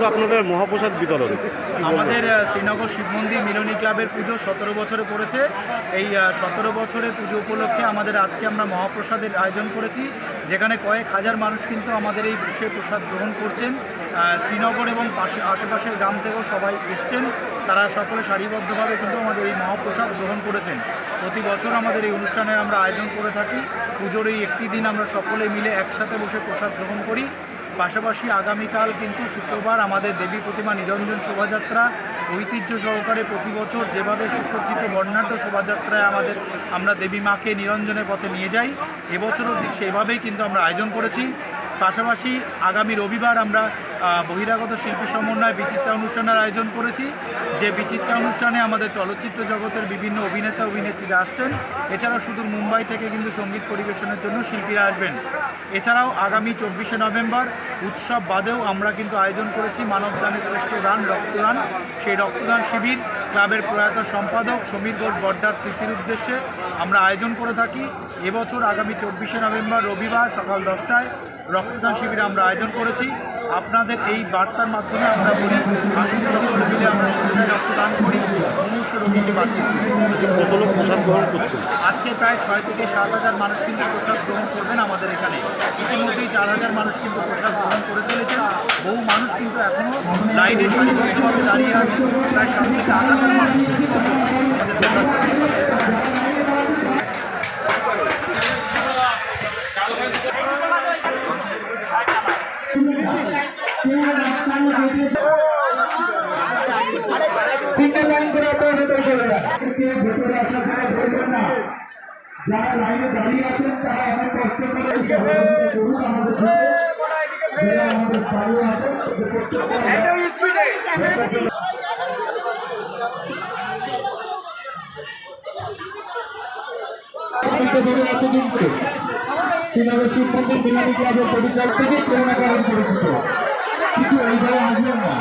উপলক্ষে আপনাদের মহাপ্রসাদ বিতরণ। আমাদের শ্রীনগর শিব মন্দির মিলনী ক্লাবের পুজো সতেরো বছরে পড়েছে। এই সতেরো বছরের পুজো উপলক্ষে আমাদের আজকে আমরা মহাপ্রসাদের আয়োজন করেছি, যেখানে কয়েক হাজার মানুষ কিন্তু আমাদের এই বসে প্রসাদ গ্রহণ করছেন। শ্রীনগর এবং পাশে, আশেপাশের গ্রাম থেকেও সবাই এসছেন। তারা সকলে সারিবদ্ধভাবে কিন্তু আমাদের এই মহাপ্রসাদ গ্রহণ করেছেন। প্রতি বছর আমাদের এই অনুষ্ঠানের আমরা আয়োজন করে থাকি। পুজোর এই একটি দিন আমরা সকলে মিলে একসাথে বসে প্রসাদ গ্রহণ করি। পাশাপাশি আগামীকাল কিন্তু শুক্রবার আমাদের দেবী প্রতিমা নিরঞ্জন শোভাযাত্রা, ঐতিহ্য সহকারে প্রতি বছর যেভাবে সুসজ্জিত বর্ণাঢ্য শোভাযাত্রায় আমাদের, আমরা দেবী মাকে নিরঞ্জনের পথে নিয়ে যাই, এবছরও ঠিক সেভাবেই কিন্তু আমরা আয়োজন করেছি। পাশাপাশি আগামী রবিবার আমরা বহিরাগত শিল্পী সমন্বয় বিচিত্রা অনুষ্ঠানের আয়োজন করেছি। যে বিচিত্রা অনুষ্ঠানে আমাদের চলচ্চিত্র জগতের বিভিন্ন অভিনেতা, অভিনেত্রীরা আসছেন। এছাড়াও শুধু মুম্বাই থেকে কিন্তু সংগীত পরিবেশনের জন্য শিল্পীরা আসবেন। এছাড়াও আগামী চব্বিশে নভেম্বর উৎসব বাদেও আমরা কিন্তু আয়োজন করেছি মানবদানের শ্রেষ্ঠ দান রক্তদান। সেই রক্তদান শিবির ক্লাবের প্রয়াত সম্পাদক সমীর গোট বড্ডার স্মৃতির উদ্দেশ্যে আমরা আয়োজন করে থাকি। এবছর আগামী চব্বিশে নভেম্বর রবিবার সকাল দশটায় রক্তদান শিবিরে আমরা আয়োজন করেছি। আপনাদের এই বার্তার মাধ্যমে আমরা বলি, আসুন সকলে মিলে আমরা স্বেচ্ছায় রক্তদান করি কত লোক প্রসাদ গ্রহণ করছেন। আজকে প্রায় ছয় থেকে সাত হাজার মানুষ কিন্তু প্রসাদ গ্রহণ করবেন আমাদের এখানে। ইতিমধ্যেই চার হাজার মানুষ কিন্তু প্রসাদ গ্রহণ করে ফেলেছেন। বহু মানুষ কিন্তু এখনও লাইনে সারিবদ্ধভাবে দাঁড়িয়ে আছেন। প্রায় সাত থেকে আট হাজার মানুষ প্রতি বছর আমাদের প্রসাদ গ্রহণ যারা লাইনে দাঁড়িয়ে আছেন তারা অনেক কষ্ট করে আমাদের স্থানীয় আছেন দূরে আছে কিন্তু। শ্রীনগর শিব বিনামী ক্লাবের পরিচালক থেকে করোনা কারণ পরিচিত। কিন্তু এইভাবে আসবেন না।